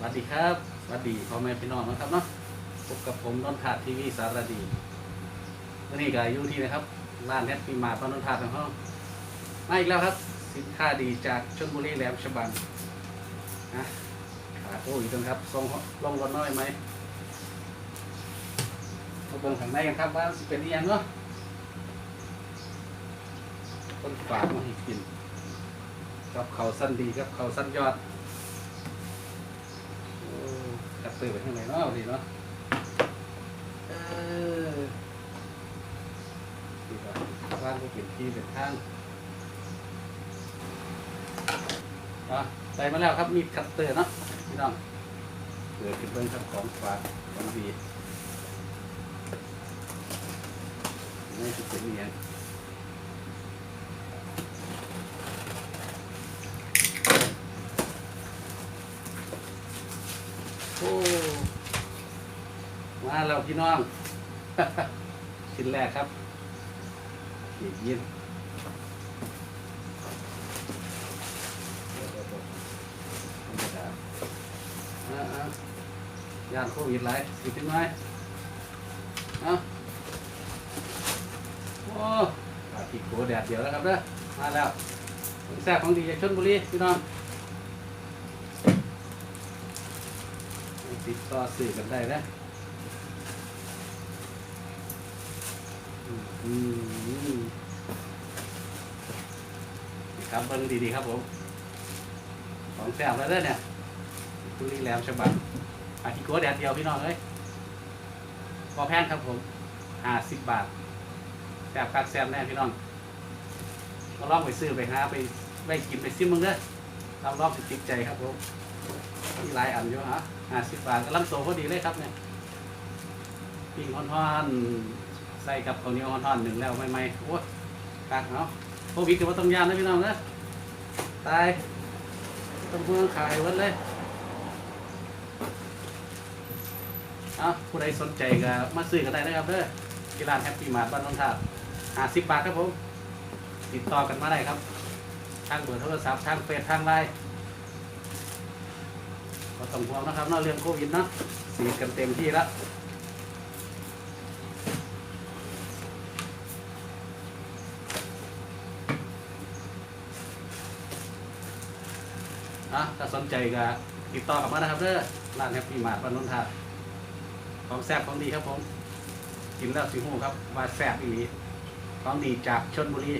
สวัสดีครับสวัสดีพ่อแม่พี่น้องนะครับเนาะพบกับผมนนทาทีวีสารดีวันนี้ก็อยู่ที่นะครับร้านเน็ตปีมาบ้านนนทาของห้องมาอีกแล้วครับ สินค้าดีจากชลบุรีแหลมฉบังนะขาโอ้ยตรงครับทรงลงรถน้อยไหมมาเบิ่งข้างในกันครับว่าสิเป็นยังเนาะต้นฝากมาให้กินกับเขาสั้นดีกับเขาสั้นยอด จับตื่นไปทางไหนเนาะดีเนาะเออดีกว่าบ้านก็เป็นที่เป็นทางอะใส่มาแล้วครับมีคัตเตอร์เนาะพี่น้องเปิดขึ้นเบิ้งครับของฝากของดีนี่จะเป็นอย่างโอ้ มาแล้วพี่น้อง ชิ้นแรกครับหยิบยินเยวๆๆธรรมดาอ่ายานโควิดหลายสิขึ้นไหมอ้าโอ้ปลาติโกแดดเดียวแล้วครับเด้อมาแล้วแซ่บของดีจากชลบุรีพี่น้องติดต่อสื่อกันได้นะ อืมครับเบิ้งดีๆครับผม ของแซ่บแล้วเด้อเนี่ยคุรีแรมฉบับอาทิโกแดดเดียวพี่น้องเอ้ยพอแพงครับผมห้าสิบบาทแซ่บคักแซ่บแน่พี่น้องก็ลองไปซื้อไปหาไปไปกินไปซิมมึงเด้อทำรอบสิติดใจครับผมมีหลายอันอยู่ฮะห้าสิบบาทกำลังโตพอดีเลยครับเนี่ยปิ้งฮ้อนๆ ใส่กับข้าวเหนียวห่อนๆหนึ่งแล้วไม่ไม่ๆโอ้ยกักเนาะโควิดก็บ่าต้องยานนะพี่น้องนะตายต้องเมืองขายวันเลยเอาผู้ใดสนใจก็มาซื้อกันได้นะครับเด้อที่ร้านแฮปปี้มาร์ทบ้านนนทาห้าสิบบาทครับผมติดต่อกันมาได้ครับ ทางเบอร์โทรศัพท์ทางเฟซทางไลน์ก็ต้องห่วงนะครับเนาะเรื่องโควิดเนาะสีกันเต็มที่แล้ว นะถ้าสนใจก็ติดต่อกลับมานะครับเด้อร้านแฮปปี้มาร์ทบ้านนนทาของแซ่บของดีครับผม กินแล้วสิหูครับมาแซ่บอีหลีของดีจากชนบุรี